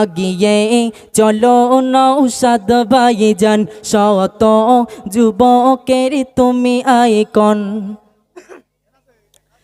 আগিয়ে চলো নৌসাদ ভাই যান শত যুবকের তুমি আইকন।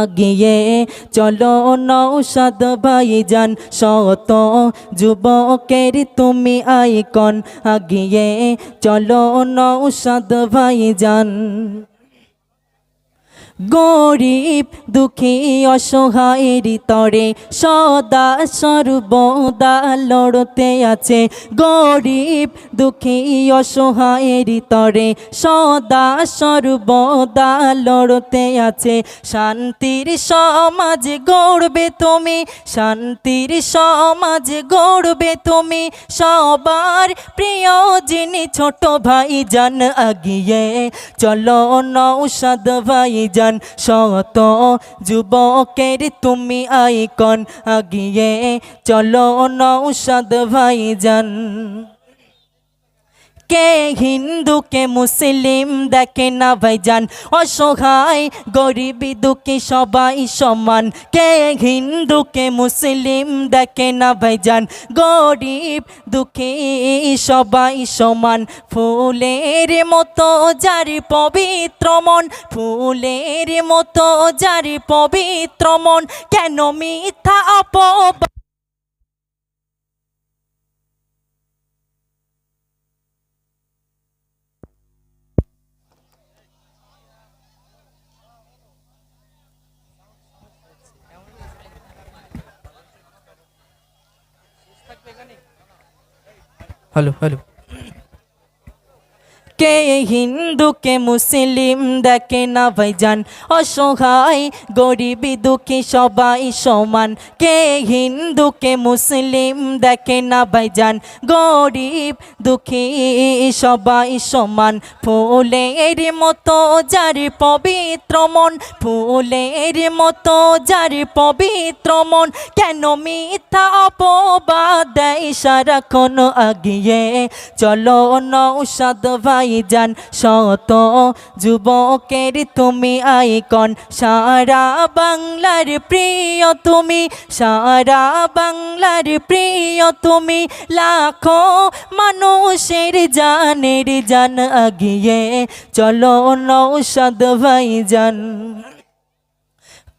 আগিয়ে চলো নৌসাদ ভাই যান শত যুবকের তুমি আইকন। আগিয়ে চলো নৌসাদ ভাই যান গরিব, দুঃখী, অসহায়ের তরে সদা সর্বদা লড়তে আছে। গরিব, দুঃখী, অসহায়ের তরে সদা সর্বদা লড়তে আছে। শান্তির সমাজ গড়বে তুমি, শান্তির সমাজ গড়বে তুমি। সবার প্রিয় যিনি ছোট ভাই যান আগিয়ে চলো নৌসাদ ভাই যান শত যুবকের তুমি আইকন আগিয়ে চলো নৌসাদ ভাই যান কে হিন্দু, কে মুসলিম, দেখে না ভাইজান অসহায়, গরিবি, দুঃখী, সবাই সমান। কে হিন্দু, কে মুসলিম, দেখে না ভাইজান গরিব, দুঃখী, সবাই সমান। ফুলের মতো যার পবিত্র মন, ফুলের মতো যার পবিত্র মন। কেন মিথ্যা অপবা হ্যালো হ্যালো কে হিন্দু, কে মুসলিম, দেখে না ভাইজান। অসহায়, গরিবি, দুঃখী সবাই সমান। কে হিন্দু, কে মুসলিম, দেখে না ভাইজান। গরিব, দুঃখী সবাই সমান। ফুলের মতো যার পবিত্র মন, ফুলের মতো যার পবিত্র মন। কেন মিথ্যা অপবাদ দেয় সারাক্ষণ আগিয়ে? চলো নৌসাদ ভাই যান শত যুবকের তুমি আইকন। সারা বাংলার প্রিয় তুমি, সারা বাংলার প্রিয় তুমি। লাখো মানুষের জানের জান আগিয়ে চলো নৌসাদ ভাই যান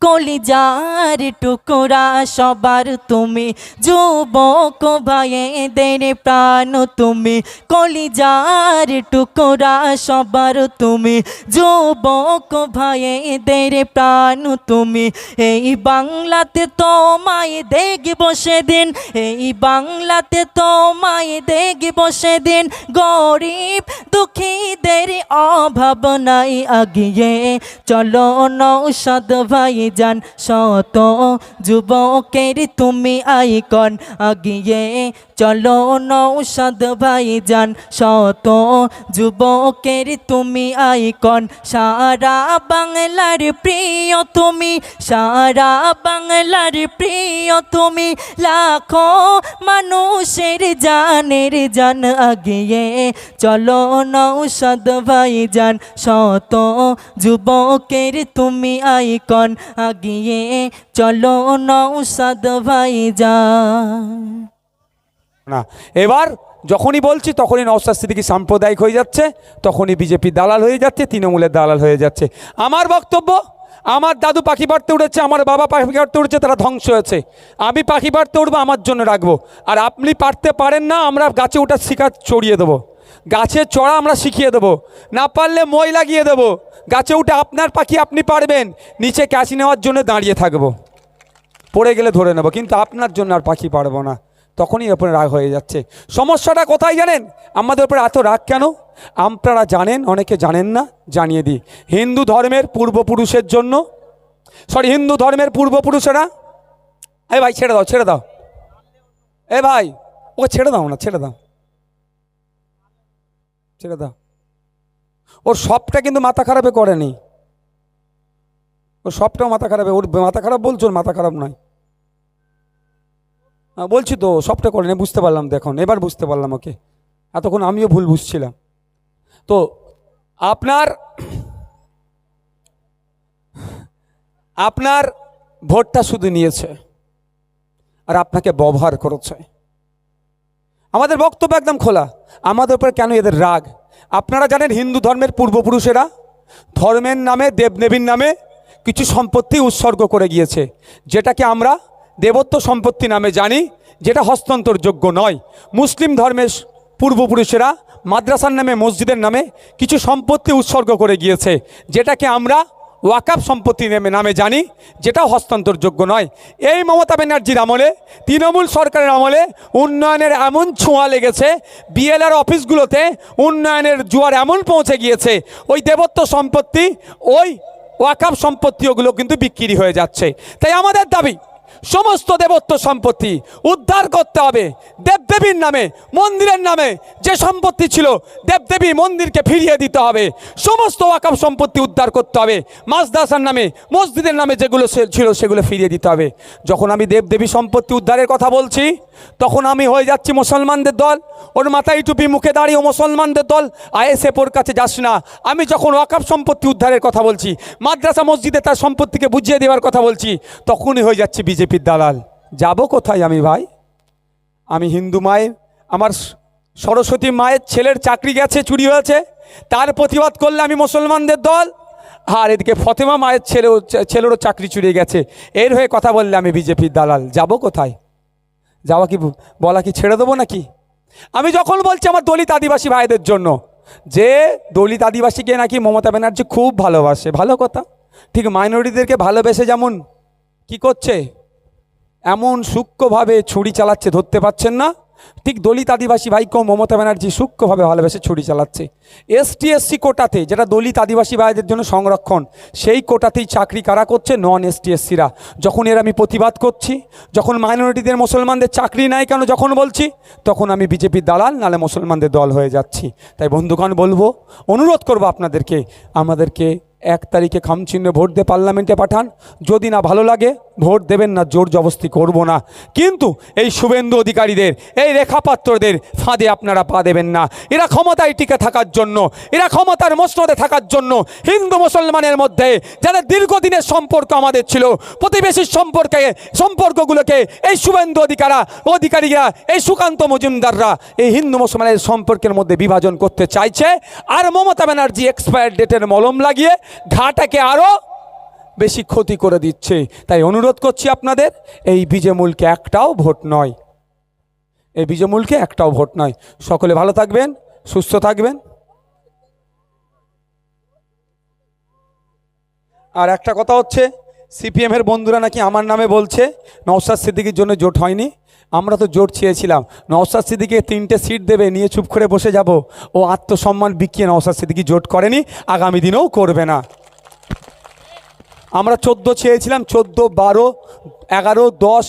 কলিজার টুকরা সবার তুমি, যুবক ভাইদের প্রাণ তুমি, কলিজার টুকরা সবার তুমি, যুবক ভাইদের প্রাণ তুমি। এই বাংলাতে তোমায় দেখব সেদিন, এই বাংলাতে তোমায় দেখব সেদিন, গরিব দুঃখীদের অভাব নাই আগিয়ে। চলো নৌসাদ ভাই যান শত যুবকের তুমি আইকন আগিয়ে। চলো নৌসাদ ভাই যান শত যুবকের তুমি আইকন। সারা বাংলার প্রিয় তুমি, সারা বাংলার প্রিয় তুমি, লাখো মানুষের জানের জান আগিয়ে। চলো নৌসাদ ভাই যান শত যুবকের তুমি আইকন, আগিয়ে চলো নৌসাদ ভাই যান না, এবার যখনই বলছি তখনই নওসাদ সিদ্দিকি সাম্প্রদায়িক হয়ে যাচ্ছে, তখনই বিজেপি দালাল হয়ে যাচ্ছে, তৃণমূলের দালাল হয়ে যাচ্ছে। আমার বক্তব্য, আমার দাদু পাখি পাড়তে উঠেছে, আমার বাবা পাখি পাড়তে উঠেছে, তারা ধ্বংস হয়েছে। আমি পাখি পাড়তে উঠবো, আমার জন্য রাখব। আর আপনি পারতে পারেন না, আমরা গাছে ওঠার শিকার চড়িয়ে দেবো। গাছে চড়া আমরা শিখিয়ে দেবো। না পারলে মই লাগিয়ে দেবো। গাছে উঠে আপনার পাখি আপনি পারবেন। নিচে ক্যাচি নেওয়ার জন্য দাঁড়িয়ে থাকব। পড়ে গেলে ধরে নেব, কিন্তু আপনার জন্য আর পাখি পারব না। তখনই ওপরে রাগ হয়ে যাচ্ছে। সমস্যাটা কোথায় জানেন? আমাদের উপরে এত রাগ কেন? আপনারা জানেন, অনেকে জানেন না, জানিয়ে দিই। হিন্দু ধর্মের পূর্বপুরুষের জন্য সরি হিন্দু ধর্মের পূর্বপুরুষেরা এ ভাই ছেড়ে দাও ছেড়ে দাও। এ ভাই ও ছেড়ে দাও না, ছেড়ে দাও। ছেড়ে দাও। ওর সবটা কিন্তু মাথা খারাপে করেনি। ওর সবটাও মাথা খারাপে। ওর মাথা খারাপ বলছো ওর মাথা খারাপ নয়। হ্যাঁ, বলছি তো সবটা করেনি বুঝতে পারলাম দেখুন এবার বুঝতে পারলাম ওকে। এতক্ষণ আমিও ভুল বুঝছিলাম। তো আপনার আপনার ভোটটা শুধু নিয়েছে আর আপনাকে ব্যবহার করেছে। আমাদের বক্তব্য একদম খোলা। আমাদের উপর কেন এদের রাগ? আপনারা জানেন হিন্দু ধর্মের পূর্বপুরুষেরা ধর্মের নামে, দেবদেবীর নামে কিছু সম্পত্তি উৎসর্গ করে গিয়েছে। যেটাকে আমরা দেবত্ব সম্পত্তি নামে জানি, যেটা হস্তান্তরযোগ্য নয়। মুসলিম ধর্মের পূর্বপুরুষেরা মাদ্রাসার নামে, মসজিদের নামে কিছু সম্পত্তি উৎসর্গ করে গিয়েছে, যেটাকে আমরা ওয়াকাপ সম্পত্তি নেমে নামে জানি, যেটা হস্তান্তরযোগ্য নয়। এই মমতা ব্যানার্জির আমলে, তৃণমূল সরকারের আমলে উন্নয়নের এমন ছোঁয়া লেগেছে, বিএলআর অফিসগুলোতে উন্নয়নের জোয়ার এমন পৌঁছে গিয়েছে, ওই দেবত্ব সম্পত্তি, ওই ওয়াকাপ সম্পত্তি ওগুলো কিন্তু বিক্রি হয়ে যাচ্ছে। তাই আমাদের দাবি সমস্ত দেবত্ব সম্পত্তি উদ্ধার করতে হবে। দেবদেবীর নামে, মন্দিরের নামে যে সম্পত্তি ছিল, দেবদেবী মন্দিরকে ফিরিয়ে দিতে হবে। সমস্ত ওয়াকাব সম্পত্তি উদ্ধার করতে হবে। মাসদাসার নামে, মসজিদের নামে যেগুলো ছিল, সেগুলো ফিরিয়ে দিতে হবে। যখন আমি দেবদেবী সম্পত্তি উদ্ধারের কথা বলছি তখন আমি হয়ে যাচ্ছি মুসলমানদের দল। ওর মাথায় টুপি মুখে দাঁড়িয়ে মুসলমানদের দল। আইএসএফ ওর কাছে যাস না। আমি যখন ওয়াকাব সম্পত্তি উদ্ধারের কথা বলছি, মাদ্রাসা মসজিদে তার সম্পত্তিকে বুঝিয়ে দেওয়ার কথা বলছি, তখনই হয়ে যাচ্ছে বিজেপির দালাল। যাব কোথায় আমি ভাই? আমি হিন্দু মায়ের, আমার সরস্বতী মায়ের ছেলের চাকরি গেছে, চুরি হয়েছে। তার প্রতিবাদ করলে আমি মুসলমানদের দল। আর এদিকে ফতেমা মায়ের ছেলেও ছেলেরও চাকরি চুরিয়ে গেছে। এর হয়ে কথা বললে আমি বিজেপির দালাল। যাব কোথায়? যাওয়া কি বলা কি ছেড়ে দেবো নাকি? আমি যখন বলছি আমার দলিত আদিবাসী ভাইদের জন্য, যে দলিত আদিবাসীকে নাকি মমতা ব্যানার্জি খুব ভালোবাসে, ভালো কথা। ঠিক মাইনরিটিদেরকে ভালোবেসে যেমন কি করছে, এমন সূক্ষ্মভাবে ছুরি চালাচ্ছে, ধরতে পারছেন না। ঠিক দলিত আদিবাসী ভাইকেও মমতা ব্যানার্জি সূক্ষ্মভাবে ভালোবেসে ছুরি চালাচ্ছে। এসটি এসসি কোটাতে, যেটা দলিত আদিবাসী ভাইদের জন্য সংরক্ষণ, সেই কোটাতেই চাকরি কারা করছে? নন এসটি এসসিরা যখন এর আমি প্রতিবাদ করছি, যখন মাইনরিটিদের মুসলমানদের চাকরি নাই কেন যখন বলছি, তখন আমি বিজেপির দালাল, নালে মুসলমানদের দল হয়ে যাচ্ছি। তাই বন্ধুগণ, বলব, অনুরোধ করব আপনাদেরকে, আমাদেরকে এক তারিখে খামচিহ্নে ভোট দিয়ে পার্লামেন্টে পাঠান। যদি না ভালো লাগে, ভোট দেবেন না, জোর জবস্তি করব না। কিন্তু এই শুভেন্দু অধিকারীদের, এই রেখাপাত্রদের ফাঁদে আপনারা পা দেবেন না। এরা ক্ষমতায় টিকে থাকার জন্য, এরা ক্ষমতার মসনদে থাকার জন্য হিন্দু মুসলমানের মধ্যে যারা দীর্ঘদিনের সম্পর্ক আমাদের ছিল, প্রতিবেশীর সম্পর্কে, সম্পর্কগুলোকে এই শুভেন্দু অধিকারা, অধিকারীরা, এই সুকান্ত মজুমদাররা এই হিন্দু মুসলমানের সম্পর্কের মধ্যে বিভাজন করতে চাইছে। আর মমতা ব্যানার্জি এক্সপায়ার ডেটের মলম লাগিয়ে ঘাটাকে আরও বেশি ক্ষতি করে দিচ্ছে। তাই অনুরোধ করছি আপনাদের, এই বিজেমূলকে একটাও ভোট নয়। এই বিজেমূলকে একটাও ভোট নয়। সকলে ভালো থাকবেন, সুস্থ থাকবেন। আর একটা কথা হচ্ছে, সিপিএমের বন্ধুরা নাকি আমার নামে বলছে নওসাদ সিদ্দিকির জন্য জোট হয়নি। আমরা তো জোর চেয়েছিলাম। নওসাদ সিদ্দিকে তিনটে সিট দেবে, নিয়ে চুপ করে বসে যাব। ও আত্মসম্মান বিকিয়ে নওসাদ সিদ্দিকি জোট করেনি, আগামী দিনেও করবে না। আমরা চোদ্দ চেয়েছিলাম, চোদ্দ, বারো, এগারো, দশ